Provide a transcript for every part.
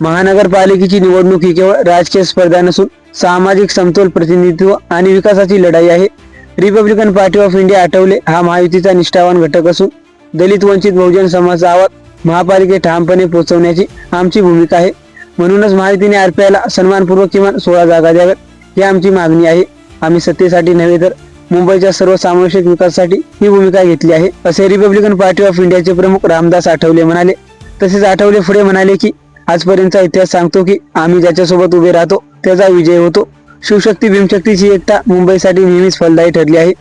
महानगरपालिकेची निवडणूक ही केवळ राजकीय स्पर्धा नसून सामाजिक समतोल प्रतिनिधित्व आणि विकासाची लढाई आहे. Republican Party of India Athawale हा महायुतीचा निष्ठावान घटक असून दलित वंचित बहुजन समाजाचा आवाज महापालिकेत ठामपणे पोहोचवण्याची आमची भूमिका आहे. म्हणूनच महायुतीने आरपीआयला सन्मानपूर्वक किमान सोळा जागा द्याव्यात ही आमची मागणी आहे. आम्ही सत्तेसाठी नव्हे तर मुंबईच्या सर्व सर्वसमावेशक विकासासाठी ही भूमिका घेतली आहे असे रिपब्लिकन पार्टी ऑफ इंडियाचे प्रमुख रामदास आठवले म्हणाले. तसेच आठवले पुढे म्हणाले की आजपर्यंतचा इतिहास सांगतो की आम्ही ज्याच्यासोबत उभे राहतो त्याचा विजय होतो. शिवशक्ती भीमशक्तीची एकता मुंबईसाठी नेहमीच फलदायी ठरली आहे.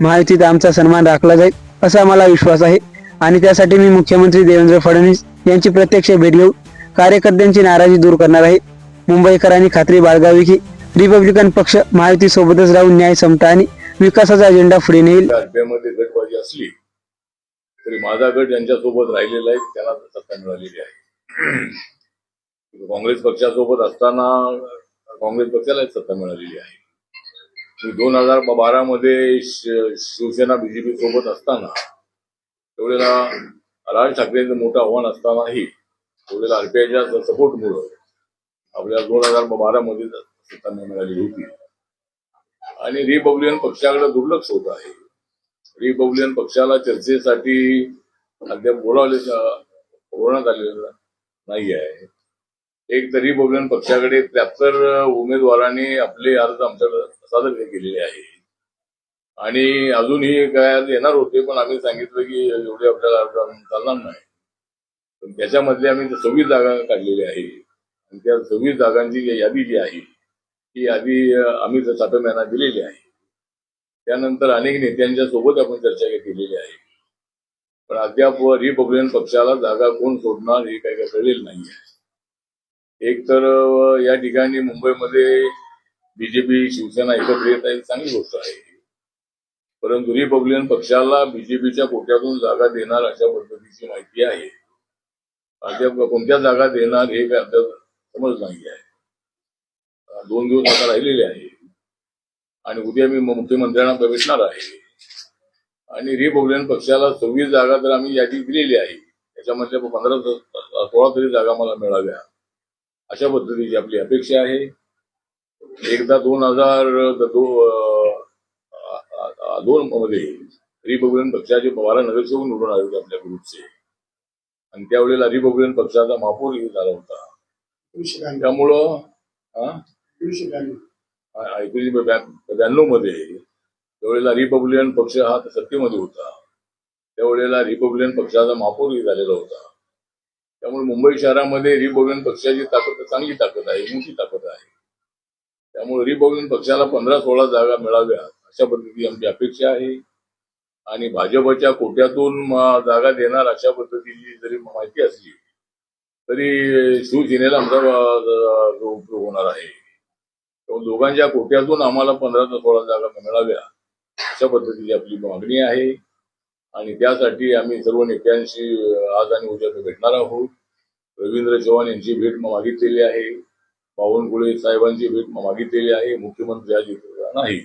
महायुतीत आमचा सन्मान राखला जाईल असा मला विश्वास आहे. आणि त्यासाठी मी मुख्यमंत्री देवेंद्र फडणवीस यांची प्रत्यक्ष भेट घेऊन कार्यकर्त्यांची नाराजी दूर करणार आहे. मुंबईकरांनी खात्री बाळगावी की रिपब्लिकन पक्ष महायुती सोबतच राहून न्याय समता आणि विकासाचा अजेंडा पुढे नेईल. गटबाजी असली तरी माझा गट ज्यांच्यासोबत राहिलेला आहे त्यांना सत्ता मिळालेली आहे. काँग्रेस पक्षासोबत असताना काँग्रेस पक्षाला सत्ता मिळालेली आहे. दोन हजार बारा मध्ये शिवसेना बीजेपी सोबत असताना तेवढेला राज ठाकरेंचं मोठं आव्हान असतानाही तेवढेला आरपीआयच्या सपोर्टमुळं आपल्याला दोन हजार बारा मध्ये सत्ता मिळालेली होती. आणि रिपब्लिकन पक्षाकडे दुर्लक्ष होत आहे. रिपब्लिकन पक्षाला चर्चेसाठी अद्याप बोलावले बोलवण्यात आलेलं नाही आहे. एक तर बहुजन पक्षाकडे त्र्याहत्तर उमेदवारांनी आपले अर्ज आमच्याकडे सादर केलेले आहे. आणि अजूनही काय येणार होते पण आम्ही सांगितलं की एवढे आपल्याला अर्ज चालणार नाही. पण त्याच्यामधले आम्ही सव्वीस जागा काढलेल्या आहे. आणि त्या सव्वीस जागांची जी यादी जी आहे ती यादी आम्ही आम्ही चाटोम्यांना दिलेली आहे. त्यानंतर अनेक नेत्यांच्या सोबत आपण चर्चा केलेली आहे. पण अद्याप रिपब्लिकन पक्षाला जागा कोण सोडणार हे काही काही कळलेलं नाही आहे एक तर या ठिकाणी मुंबईमध्ये बीजेपी शिवसेना एकत्र येत आहे चांगली गोष्ट आहे. परंतु रिपब्लिकन पक्षाला बीजेपीच्या कोट्यातून जागा देणार अशा पद्धतीची माहिती आहे. कोणत्या जागा देणार हे काय अद्याप समज नाही आहे. दोन दिवस आता राहिलेले आहे. आणि उद्या मी मुख्यमंत्र्यांना भेटणार आहे. आणि रिपब्लिकन पक्षाला सव्वीस जागा तर आम्ही यादी दिलेली आहे. त्याच्यामधल्या पंधरा सोळा तरी जागा मला मिळाव्या. अशा पद्धतीची आपली अपेक्षा आहे. एकदा दोन हजार दो दोन मध्ये रिपब्लिकन पक्षाचे बारा नगरसेवक निवडून आले होते आपल्या ग्रुपचे. आणि त्यावेळेला रिपब्लिकन पक्षाचा महापौर झाला होता. त्यामुळं एकोणीसशे ब्याण्णवमध्ये त्यावेळेला रिपब्लिकन पक्ष हा सत्तेमध्ये होता. त्यावेळेला रिपब्लिकन पक्षाचा महापौर झालेला होता. त्यामुळे मुंबई शहरामध्ये रिपब्लिकन पक्षाची ताकद चांगली ताकद आहे मोठी ताकद आहे. त्यामुळे रिपब्लिकन पक्षाला पंधरा सोळा जागा मिळाव्या अशा पद्धतीची आमची अपेक्षा आहे. आणि भाजपच्या कोट्यातून जागा देणार अशा पद्धतीची जरी माहिती असली तरी शिवसेनेला आमचा उपयोग होणार आहे. दोघांच्या कोट्यातून आम्हाला पंधरा ते सोळा जागा मिळाव्या अशा पद्धतीची आपली मागणी आहे. आणि त्यासाठी आम्ही सर्व नेत्यांशी आज आणि उद्या भेटणार आहोत. रवींद्र चव्हाण यांची भेट मागितलेली आहे. बावनकुळे साहेबांची भेट मागितलेली आहे. मुख्यमंत्री आज नाही.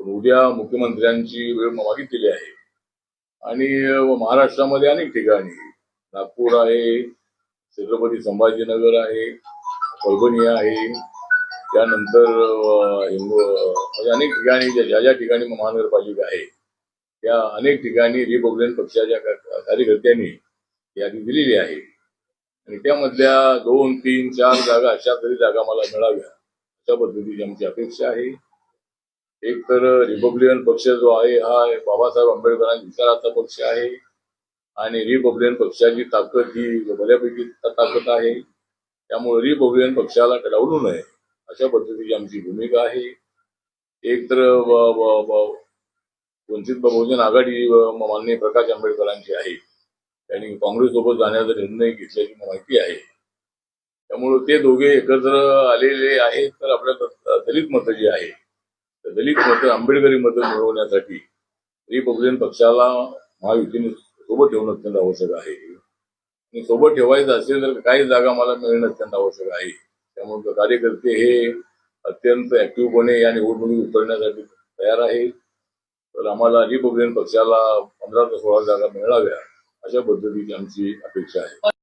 पण उद्या मुख्यमंत्र्यांची वेळ मागितलेली आहे. आणि महाराष्ट्रामध्ये अनेक ठिकाणी. नागपूर आहे छत्रपती संभाजीनगर आहे परभणी आहे. त्यानंतर म्हणजे अनेक ठिकाणी ज्या ज्या ज्या ठिकाणी महानगरपालिका आहे. या अनेक ठिकाणी रिपब्लिकन पक्षाच्या कार्यकर्त्यांनी यादी दिलेली आहे. आणि त्यामधल्या दोन तीन चार जागा अशा तरी जागा मला मिळाव्या अशा पद्धतीची आमची अपेक्षा आहे. एक तर रिपब्लिकन पक्ष जो आहे हा बाबासाहेब आंबेडकरांच्या विचाराचा पक्ष आहे. आणि रिपब्लिकन पक्षाची ताकद ही बऱ्यापैकी ताकद आहे. त्यामुळे रिपब्लिकन पक्षाला डावलू नये अशा पद्धतीची आमची भूमिका आहे. एक तर वंचित बहुजन आघाडी माननीय प्रकाश आंबेडकरांची आहे. त्यांनी काँग्रेससोबत जाण्याचा निर्णय घेतल्याची माहिती आहे. त्यामुळे ते दोघे एकत्र आलेले आहेत तर आपल्या दलित मतं जी आहे तर दलित मतं आंबेडकरी मतं मिळवण्यासाठी रिपब्लिकन पक्षाला महायुतीने सोबत ठेवणं अत्यंत आवश्यक आहे. आणि सोबत ठेवायचं असेल तर काही जागा मला मिळणं अत्यंत आवश्यक आहे. त्यामुळे कार्यकर्ते हे अत्यंत ऍक्टिव्हपणे या निवडणुकीत उतरण्यासाठी तयार आहेत. तर आम्हाला रिपब्लिकन पक्षाला पंधरा ते सोळा जागा मिळाव्या अशा पद्धतीची आमची अपेक्षा आहे.